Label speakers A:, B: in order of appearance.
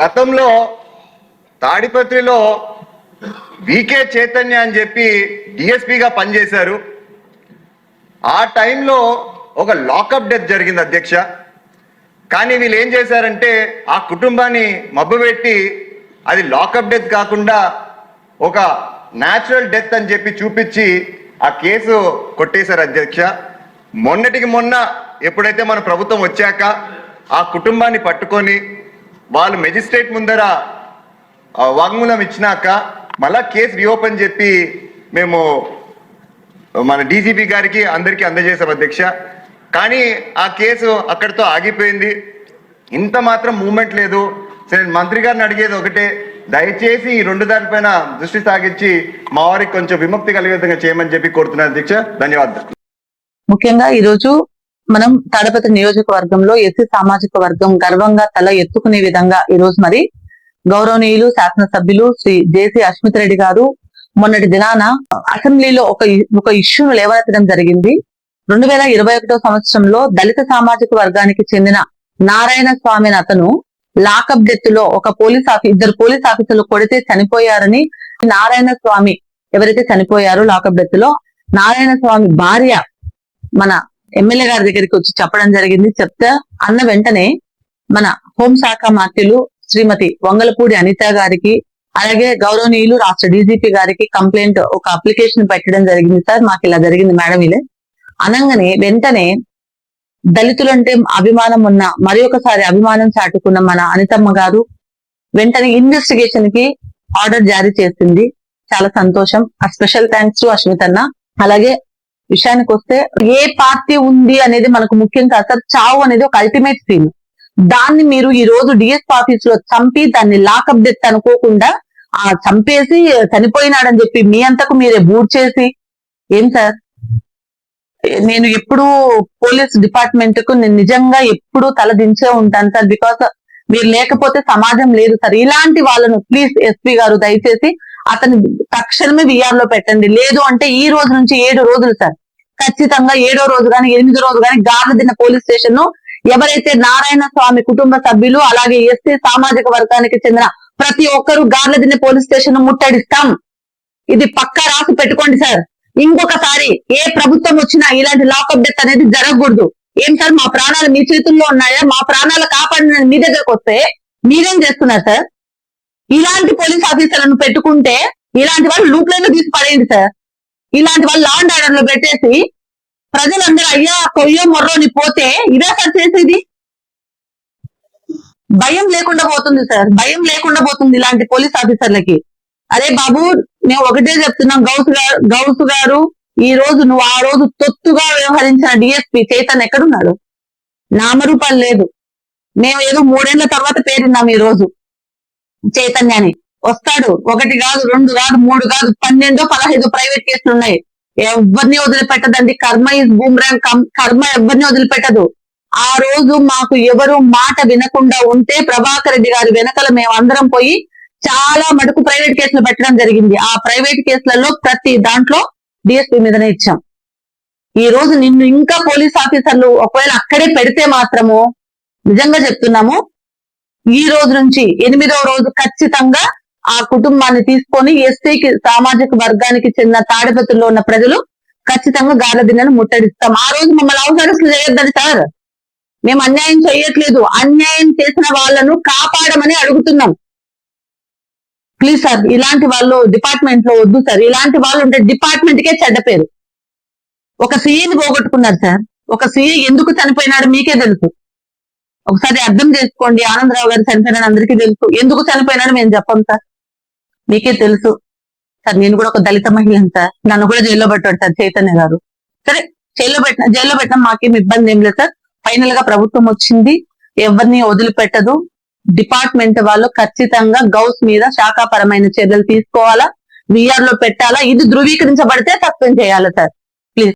A: గతంలో తాడిపత్రిలో వికే చైతన్య అని చెప్పి డిఎస్పిగా పనిచేశారు. ఆ టైంలో ఒక లాకప్ డెత్ జరిగింది అధ్యక్ష. కానీ వీళ్ళు ఏం చేశారంటే ఆ కుటుంబాన్ని మబ్బుపెట్టి అది లాకప్ డెత్ కాకుండా ఒక న్యాచురల్ డెత్ అని చెప్పి చూపించి ఆ కేసు కొట్టేశారు అధ్యక్ష. మొన్నటికి మొన్న ఎప్పుడైతే మన ప్రభుత్వం వచ్చాక ఆ కుటుంబాన్ని పట్టుకొని వాళ్ళు మెజిస్ట్రేట్ ముందర వాంగ్మూలం ఇచ్చినాక మళ్ళా కేసు రీఓపెన్ చెప్పి మేము మన డీజీపీ గారికి అందరికీ అందజేశాం అధ్యక్ష. కానీ ఆ కేసు అక్కడితో ఆగిపోయింది. ఇంత మాత్రం మూమెంట్ లేదు. సరే మంత్రి గారిని అడిగేది ఒకటే. దయచేసి ఈ రెండు దానిపైన దృష్టి సాగించి మా వారికి కొంచెం విముక్తి కలిగే విధంగా చేయమని చెప్పి కోరుతున్నాను అధ్యక్ష. ధన్యవాదాలు.
B: ముఖ్యంగా ఈ రోజు మనం తాడపత్రి నియోజకవర్గంలో ఎస్సీ సామాజిక వర్గం గర్వంగా తల ఎత్తుకునే విధంగా ఈ రోజు మరి గౌరవనీయులు శాసనసభ్యులు శ్రీ జేసీ అశ్మిత్ రెడ్డి గారు మొన్నటి దినాన అసెంబ్లీలో ఒక ఒక ఇష్యూను లేవనెత్తడం జరిగింది. రెండు వేల ఇరవై ఒకటో సంవత్సరంలో దళిత సామాజిక వర్గానికి చెందిన నారాయణ స్వామి అతను లాకప్ డెత్లో ఒక పోలీస్ ఆఫీ ఇద్దరు పోలీస్ ఆఫీసర్లు కొడితే చనిపోయారని నారాయణ స్వామి ఎవరైతే చనిపోయారో లాకప్ డెత్లో నారాయణ స్వామి భార్య మన ఎమ్మెల్యే గారి దగ్గరికి వచ్చి చెప్పడం జరిగింది. చెప్తే అన్న వెంటనే మన హోంశాఖ మంత్రులు శ్రీమతి వంగలపూడి అనిత గారికి అలాగే గౌరవనీయులు రాష్ట్ర డీజీపీ గారికి కంప్లైంట్ ఒక అప్లికేషన్ పెట్టడం జరిగింది సార్. మాకు ఇలా జరిగింది మేడం ఇలా. అనగానే వెంటనే దళితులంటే అభిమానం ఉన్న మరి ఒకసారి అభిమానం చాటుకున్న మన అనితమ్మ గారు వెంటనే ఇన్వెస్టిగేషన్కి ఆర్డర్ జారీ చేసింది. చాలా సంతోషం. ఆ స్పెషల్ థ్యాంక్స్ టు అశ్మిత్ అన్న అలాగే విషయానికి వస్తే ఏ పార్టీ ఉంది అనేది మనకు ముఖ్యం కాదు. సార్ చావు అనేది ఒక అల్టిమేట్ సీన్ దాన్ని మీరు ఈ రోజు డిఎస్ ఆఫీస్లో చంపి దాన్ని లాకప్ డెత్ అనుకోకుండా ఆ చంపేసి చనిపోయినాడని చెప్పి మీ అంతకు మీరే బూట్ చేసి ఏం సార్? నేను ఎప్పుడు పోలీస్ డిపార్ట్మెంట్కు నేను నిజంగా ఎప్పుడు తల దించే ఉంటాను సార్ బికాస్ మీరు లేకపోతే సమాజం లేదు సార్. ఇలాంటి వాళ్ళను ప్లీజ్ ఎస్పీ గారు దయచేసి అతని తక్షణమే విఆర్లో పెట్టండి. లేదు అంటే ఈ రోజు నుంచి ఏడు రోజులు సార్. ఖచ్చితంగా ఏడో రోజు గాని ఎనిమిదో రోజు గాని గార్లదిన్న పోలీస్ స్టేషన్ను ఎవరైతే నారాయణ స్వామి కుటుంబ సభ్యులు అలాగే ఎస్సీ సామాజిక వర్గానికి చెందిన ప్రతి ఒక్కరూ గార్లదిన్న పోలీస్ స్టేషన్ను ముట్టడిస్తాం. ఇది పక్కా రాసి పెట్టుకోండి సార్. ఇంకొకసారి ఏ ప్రభుత్వం వచ్చినా ఇలాంటి లాకప్ డెత్ అనేది జరగకూడదు. ఏం సార్ మా ప్రాణాలు మీ చేతుల్లో ఉన్నాయా? మా ప్రాణాలు కాపాడిన మీ దగ్గరకు వస్తే మీరేం చేస్తున్నారు సార్? ఇలాంటి పోలీస్ ఆఫీసర్లను పెట్టుకుంటే ఇలాంటి వాళ్ళు లూప్ తీసి పడేయండి సార్. ఇలాంటి వాళ్ళు లా అండ్ ఆర్డర్లో పెట్టేసి ప్రజలందరూ అయ్యా కొయ్యో మొర్రోని పోతే ఇదే సార్ చేసేది? భయం లేకుండా పోతుంది సార్. భయం లేకుండా పోతుంది ఇలాంటి పోలీస్ ఆఫీసర్లకి. అరే బాబు నేను ఒకటే చెప్తున్నా గౌస్ గారు గౌస్ గారు ఈ రోజు నువ్వు ఆ రోజు తొత్తుగా వ్యవహరించిన డిఎస్పి చైతన్ ఎక్కడున్నాడు? నామరూపాలు లేదు. మేము ఏదో మూడేళ్ళ తర్వాత పేరున్నాం ఈ రోజు చైతన్యాన్ని వస్తాడు. ఒకటి కాదు రెండు కాదు మూడు కాదు పన్నెండో పదహైదు ప్రైవేట్ కేసులు ఉన్నాయి. ఎవరిని వదిలిపెట్టదండి. కర్మ ఈ బూమ్రాంగ్ కర్మ ఎవరిని వదిలిపెట్టదు. ఆ రోజు మాకు ఎవరు మాట వినకుండా ఉంటే ప్రభాకర్ రెడ్డి గారి వెనకల మేము అందరం పోయి చాలా మటుకు ప్రైవేట్ కేసులు పెట్టడం జరిగింది. ఆ ప్రైవేట్ కేసులలో ప్రతి దాంట్లో డిఎస్పీ మీదనే ఇచ్చాం. ఈ రోజు నిన్ను ఇంకా పోలీస్ ఆఫీసర్లు ఒకవేళ అక్కడే పెడితే మాత్రము నిజంగా చెప్తున్నాము ఈ రోజు నుంచి ఎనిమిదవ రోజు ఖచ్చితంగా ఆ కుటుంబాన్ని తీసుకొని ఎస్టీకి సామాజిక వర్గానికి చెందిన తాడిపత్రిలో ఉన్న ప్రజలు ఖచ్చితంగా గార్ల ముట్టడిస్తాం. ఆ రోజు మమ్మల్ని అవసరం చేయొద్దని సార్. మేము అన్యాయం చేయట్లేదు. అన్యాయం చేసిన వాళ్ళను కాపాడమని అడుగుతున్నాం. ప్లీజ్ సార్ ఇలాంటి వాళ్ళు డిపార్ట్మెంట్లో వద్దు సార్. ఇలాంటి వాళ్ళు ఉంటే డిపార్ట్మెంట్ కే చెడ్డ పేరు. ఒక సీఏని పోగొట్టుకున్నారు సార్. ఒక సీఏ ఎందుకు చనిపోయినాడు మీకే తెలుసు. ఒకసారి అర్థం చేసుకోండి. ఆనందరావు గారు చనిపోయినాడు అందరికీ తెలుసు. ఎందుకు చనిపోయినాడు మేము చెప్పం సార్. మీకే తెలుసు. సార్ నేను కూడా ఒక దళిత మహిళను సార్ నన్ను కూడా జైల్లో పెట్టాడు సార్ చైతన్య గారు. సరే జైల్లో పెట్టిన జైల్లో పెట్టిన మాకేం ఇబ్బంది ఏం లేదు సార్. ఫైనల్గా ప్రభుత్వం వచ్చింది. ఎవరిని వదిలిపెట్టదు. డిపార్ట్మెంట్ వాళ్ళు ఖచ్చితంగా గౌస్ మీద శాఖాపరమైన చర్యలు తీసుకోవాలా? విఆర్లో పెట్టాలా? ఇది ధృవీకరించబడితే సస్పెండ్ చేయాలి సార్? ప్లీజ్